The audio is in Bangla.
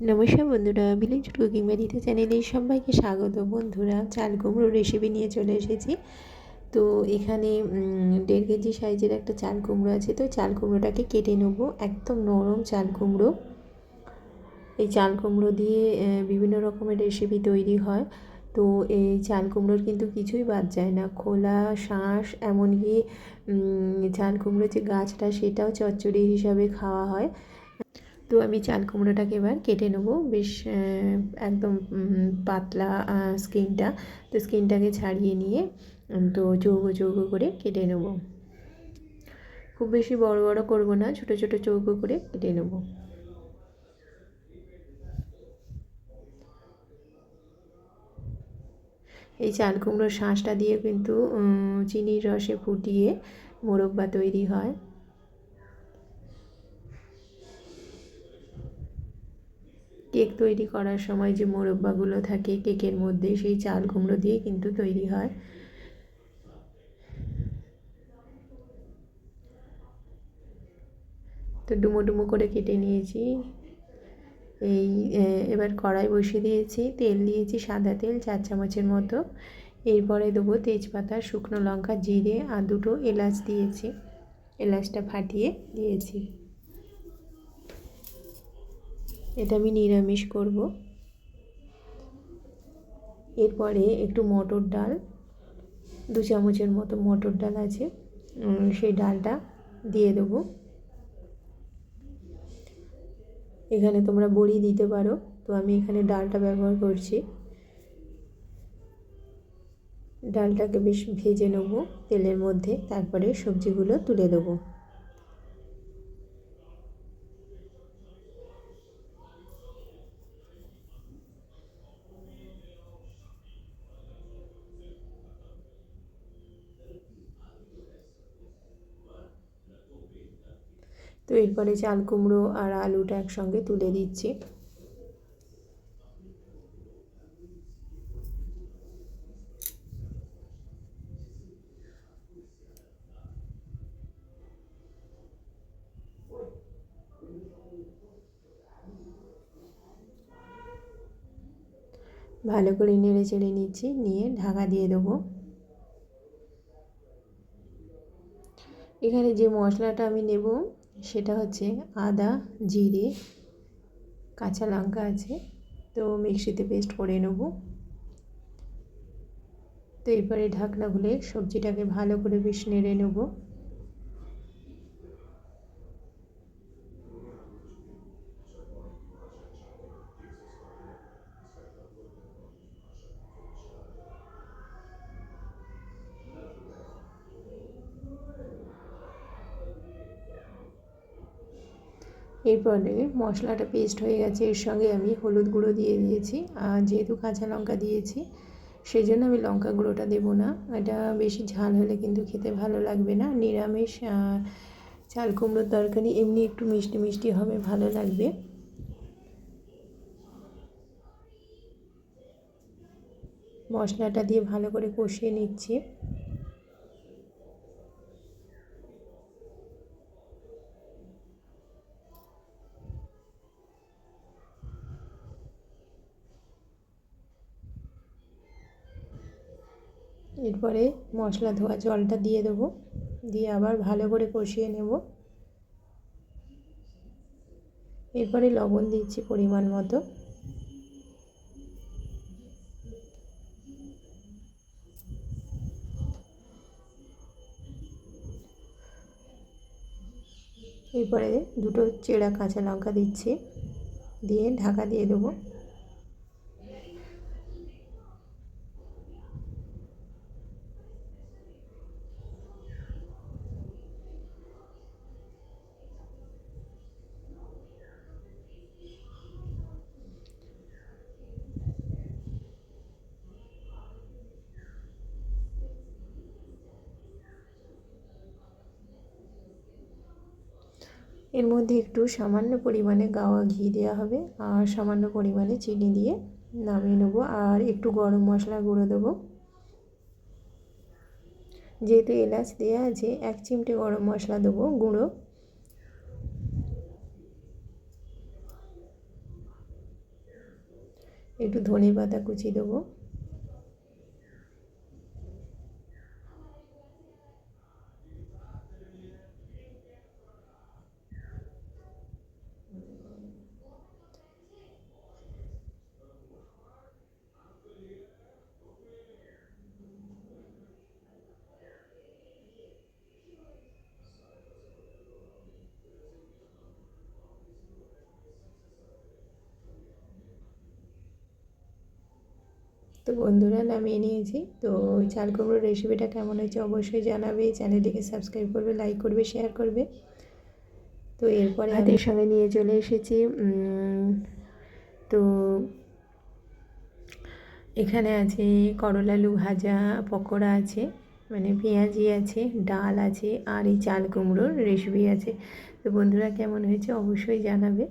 নমস্কার বন্ধুরা ভিলেজ কুকিং বাড়িতে চ্যানেলে সবাইকে স্বাগত। বন্ধুরা চাল কুমড়ো রেসিপি নিয়ে চলে এসেছি। তো এখানে দেড় কেজি সাইজের একটা চাল কুমড়ো আছে। তো চাল কুমড়োটাকে কেটে নেব। একদম নরম চাল কুমড়ো এই চাল কুমড়ো দিয়ে বিভিন্ন রকমের রেসিপি তৈরি হয়। তো এই চাল কুমড়োর কিন্তু কিছুই বাদ যায় না। খোলা, শাঁস, এমনকি চাল কুমড়োর যে গাছটা, সেটাও চচ্চড়ি হিসাবে খাওয়া হয়। তো আমি চাল কুমড়োটাকে এবার কেটে নেব। বেশ একদম পাতলা স্কিনটা। তো স্কিনটাকে ছাড়িয়ে নিয়ে তো চৌকো চৌকো করে কেটে নেব। খুব বেশি বড় বড় করব না, ছোট ছোট চৌকো করে কেটে নেব। এই চাল কুমড়োর শাঁসটা দিয়ে কিন্তু চিনির রসে ফুটিয়ে মোরব্বা তৈরি হয়। কেক তৈরি করার সময় যে মোরব্বাগুলো থাকে কেকের মধ্যে সেই চাল কুমড়ো দিয়ে কিন্তু তৈরি হয়। তো ডুমো ডুমো করে কেটে নিয়েছি। এই এবার কড়াই বসিয়ে দিয়েছি। তেল দিয়েছি সাদা তেল, চার চামচের মতো। এরপরে দেবো তেজপাতা, শুকনো লঙ্কা, জিরে, আর দুটো এলাচ দিয়েছি। এলাচটা ফাটিয়ে দিয়েছি। এটা আমি নিরামিষ করব। এরপরে একটু মটর ডাল, দু চামচের মতো মটর ডাল আছে সেই ডালটা দিয়ে দেবো। এখানে তোমরা বড়ি দিতে পারো, তো আমি এখানে ডালটা ব্যবহার করছি। ডালটাকে বেশ ভেজে নেব তেলের মধ্যে, তারপরে সবজিগুলো তুলে দেবো। তো এরপরে চাল কুমড়ো আর আলুটা একসঙ্গে তুলে দিচ্ছি। ভালো করে নেড়ে চেড়ে নিচ্ছি, নিয়ে ঢাকা দিয়ে দেবো। এখানে যে মশলাটা আমি নেব সেটা হচ্ছে আদা, জিরে, কাঁচা লঙ্কা আছে। তো মিক্সিতে পেস্ট করে নেব। তো এরপরে ঢাকনা খুলে সবজিটাকে ভালো করে বেশ নেড়ে নেব। এরপরে মশলাটা পেস্ট হয়ে গেছে। এর সঙ্গে আমি হলুদ গুঁড়ো দিয়ে দিয়েছি। আর যেহেতু কাঁচা লঙ্কা দিয়েছি, সেই জন্য আমি লঙ্কা গুঁড়োটা দেবো না। এটা বেশি ঝাল হলে কিন্তু খেতে ভালো লাগবে না। নিরামিষ চাল কুমড়োর তরকারি এমনি একটু মিষ্টি মিষ্টি হবে, ভালো লাগবে। মশলাটা দিয়ে ভালো করে কষিয়ে নিচ্ছি। এরপরে মশলা ধোয়া জলটা দিয়ে দেবো। দিয়ে আবার ভালো করে কষিয়ে নেব। এরপরে লবণ দিচ্ছি পরিমাণ মতো। এরপরে দুটো চেরা কাঁচা লঙ্কা দিচ্ছি। দিয়ে ঢাকা দিয়ে দেবো। এর মধ্যে একটু সামান্য পরিমাণে গাওয়া ঘি দেওয়া হবে আর সামান্য পরিমাণে চিনি দিয়ে নামিয়ে নেব আর একটু গরম মশলা গুঁড়ো দেবো। যেহেতু এলাচ দেওয়া আছে, এক চিমটে গরম মশলা দেবো গুঁড়ো। একটু ধনে পাতা কুচি দেবো। তো বন্ধুরা নামিয়ে নিয়েছি। তো চাল কুমড়োর রেসিপিটা কেমন হয়েছে অবশ্যই জানাবে। চ্যানেলটিকে সাবস্ক্রাইব করবে লাইক করবে শেয়ার করবে। তো এরপরে হাতের সঙ্গে নিয়ে চলে এসেছি। তো এখানে আছে করলা, আলু ভাজা, পকোড়া আছে মানে পেঁয়াজি আছে, ডাল আছে, আর এই চাল কুমড়োর রেসিপি আছে। তো বন্ধুরা কেমন হয়েছে অবশ্যই জানাবে।